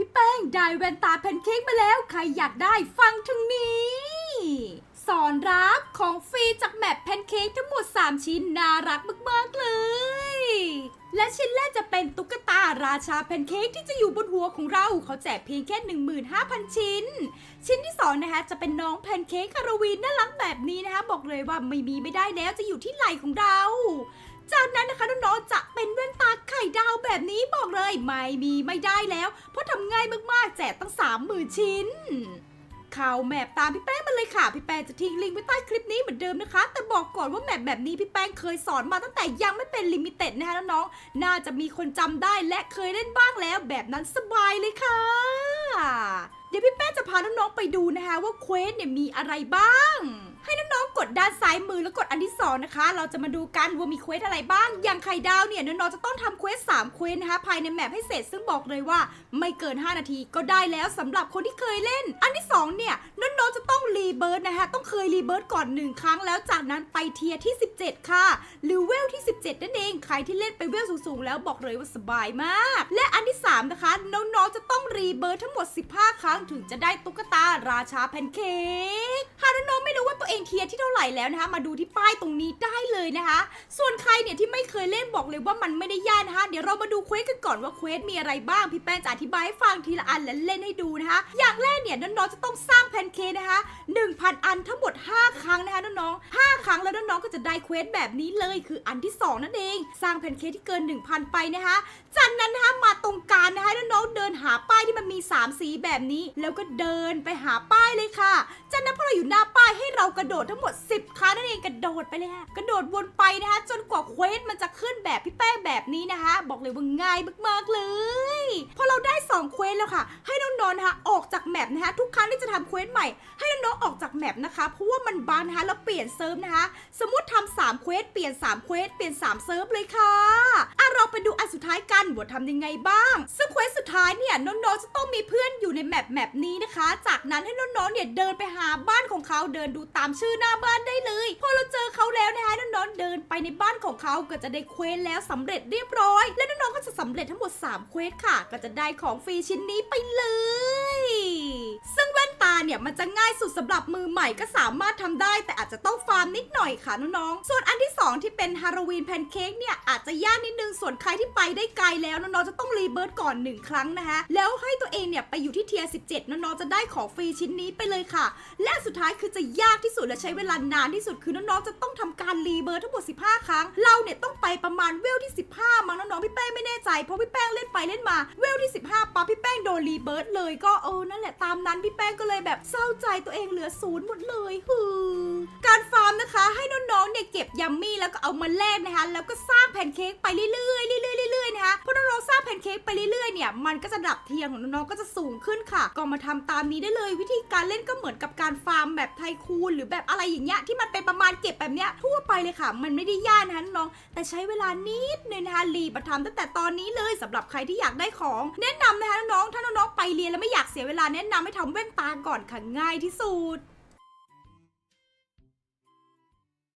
พี่แป้งได้แว่นตาแพนเค้กมาแล้ว ใครอยากได้ฟังทางนี้ สอนรักของฟรีจากแมปแพนเค้กทั้งหมด 3 ชิ้นน่ารักมากๆเลย และชิ้นแรกจะเป็นตุ๊กตาราชาแพนเค้กที่จะอยู่บนหัวของเรา เขาแจกเพียงแค่ 15,000 ชิ้น ชิ้นที่สองนะคะจะเป็นน้องแพนเค้กฮาโลวีนน่ารักแบบนี้นะคะ บอกเลยว่าไม่มีไม่ได้แล้วจะอยู่ที่ไหล่ของเราจากนั้นนะคะน้องๆจะเป็นแว่นตาไข่ดาว แบบนี้บอกเลยไม่มีไม่ได้แล้ว เพราะทำง่ายมากๆ แจกตั้ง30,000ชิ้นข่าวแมปตามพี่แป้งมาเลยค่ะ พี่แป้งจะทิ้งลิงก์ไว้ใต้คลิปนี้เหมือนเดิมนะคะ แต่บอกก่อนว่าแมปแบบนี้พี่แป้งเคยสอนมาตั้งแต่ยังไม่เป็นลิมิเต็ดนะคะน้องๆน่าจะมีคนจำได้และเคยเล่นบ้างแล้ว แบบนั้นสบายเลยค่ะ เดี๋ยวพี่แป้งจะพาน้องๆไปดูนะคะว่าเควสเนี่ยมีอะไรบ้าง ให้น้องๆกดด้านซ้ายมือแล้วกดอันที่สองนะคะ เราจะมาดูกันว่ามีเควสอะไรบ้าง อย่างไข่ดาวเนี่ยน้องๆจะต้องทำเควสสามเควสนะคะภายในแมปให้เสร็จซึ่งบอกเลยว่าไม่เกิน 5 นาทีก็ได้แล้วสำหรับคนที่เคยเล่น อันที่สองเนี่ยน้องๆจะต้องรีเบิร์ดนะคะต้องเคยรีเบิร์ดก่อนหนึ่งครั้งแล้วจากนั้นไปเทียร์ที่ 17 ค่ะหรือเวลที่ 17 นั่นเองใครที่เล่นไปเวลสูงๆ แล้วบอกเลยว่าสบายมาก และอันที่ 3 นะคะ น้องๆจะต้องรีเบิร์ดทั้งหมด 15 ครั้งถึงจะได้ตุ๊กตาราชาแพนเค้กหากน้องๆไม่รู้ว่าตัวเองเทียร์ที่เท่าไหร่แล้วนะคะ มาดูที่ป้ายตรงนี้ได้เลยนะคะ ส่วนใครเนี่ยที่ไม่เคยเล่นบอกเลยว่ามันไม่ได้ยากนะคะ เดี๋ยวเรามาดูเควสกันก่อนว่าเควสมีอะไรบ้าง พี่แป้งจะอธิบายให้ฟังทีละอันและเล่นให้ดูนะคะ อย่างแรกเนี่ยน้องๆจะต้องสร้างแพนเค้กนะคะ 1,000 อันทั้งหมด 5 ครั้งนะคะน้องๆ5ครั้งแล้วน้องๆก็จะได้เควสแบบนี้เลยคืออันที่ 2 นั่นเอง สร้างแพนเค้กที่เกิน 1,000 ไปนะคะ จากนั้นนะคะมาตรงกลางนะคะน้องๆเดินหาป้ายที่มันมี 3 สีแบบนี้ แล้วก็เดินไปหาป้ายเลยค่ะ กระโดดทั้งหมด 10 ครั้งนั่นเองกระโดดไปเลยค่ะกระโดดวนไปนะคะจนกว่าเควสมันจะขึ้นแบบพี่แป้งแบบนี้นะคะ บอกเลยว่าง่ายมากๆเลยพอเราได้2เควสแล้วค่ะ ให้น้องๆนะคะออกจากแมปนะคะทุกครั้งที่จะทำเควสใหม่ให้น้องๆออกจากแมปนะคะเพราะว่ามันบานนะคะแล้วเปลี่ยนเซิร์ฟนะคะ สมมติทำ3เควสเปลี่ยน3เควสเปลี่ยน3เซิร์ฟเลยค่ะอะเราไปดูอันสุดท้ายกันว่าทำยังไงบ้าง ซึ่งเควสสุดท้ายเนี่ยน้องๆจะต้องมีเพื่อนอยู่ในแมปแมปนี้นะคะ จากนั้นให้น้องๆเนี่ยเดินไปหาบ้านของเขาเดินดูตามชื่อหน้าบ้านได้เลย พอเราเจอเขาแล้วนะคะน้องๆเดินไปในบ้านของเขาก็จะได้เควสแล้วสำเร็จเรียบร้อย และน้องๆก็จะสำเร็จทั้งหมด3เควสค่ะ ก็จะได้ของฟรีชิ้นนี้ไปเลย งแว่นเนี่ยมันจะง่ายสุดสำหรับมือใหม่ก็สามารถทำได้ แต่อาจจะต้องฟาร์มนิดหน่อยค่ะน้องๆ ส่วนอันที่ 2 ที่เป็นฮาโลวีนแพนเค้กเนี่ยอาจจะยากนิดนึง ส่วนใครที่ไปได้ไกลแล้วน้องๆจะต้องรีเบิร์ตก่อน 1 ครั้งนะคะแล้วให้ตัวเองเนี่ยไปอยู่ที่เทียร์17 น้องๆจะได้ของฟรีชิ้นนี้ไปเลยค่ะ และสุดท้ายคือจะยากที่สุดและใช้เวลานานที่สุดคือน้องๆจะต้องทำการรีเบิร์ตทั้งหมด 15 ครั้ง เราเนี่ยต้องไปประมาณเวลที่ 15 มั้งน้องๆพี่แป้งไม่แน่ใจเพราะพี่แป้งเล่นไปเล่นมาเวลที่ 15ปั๊บพี่แป้งโดนรีเบิร์ตเลยก็เออนั่นแหละตามนั้นพี่แป้งก็เลยแบบเศร้าใจตัวเองเหลือศูนย์หมดเลยฮือการฟาร์มนะคะ ให้น้องๆเนี่ยเก็บยัมมี่แล้วก็เอามาแลกนะคะ แล้วก็สร้างแพนเค้กไปเรื่อยๆเรื่อยๆ พนเค้กไปเรื่อยๆเนี่ยมันก็จะดับเทียงของน้องๆก็จะสูงขึ้นค่ะ ก็มาทำตามนี้ได้เลย วิธีการเล่นก็เหมือนกับการฟาร์มแบบไทคูนหรือแบบอะไรอย่างเงี้ยที่มันเป็นประมาณเก็บแบบเนี้ยทั่วไปเลยค่ะ มันไม่ได้ยากนะน้องแต่ใช้เวลานิดนึงนะคะรีบมาทำตั้งแต่ตอนนี้เลยสำหรับใครที่อยากได้ของ แนะนำนะคะน้องๆถ้าน้องๆไปเรียนแล้วไม่อยากเสียเวลาแนะนำให้ทำแว่นตาก่อนค่ะง่ายที่สุด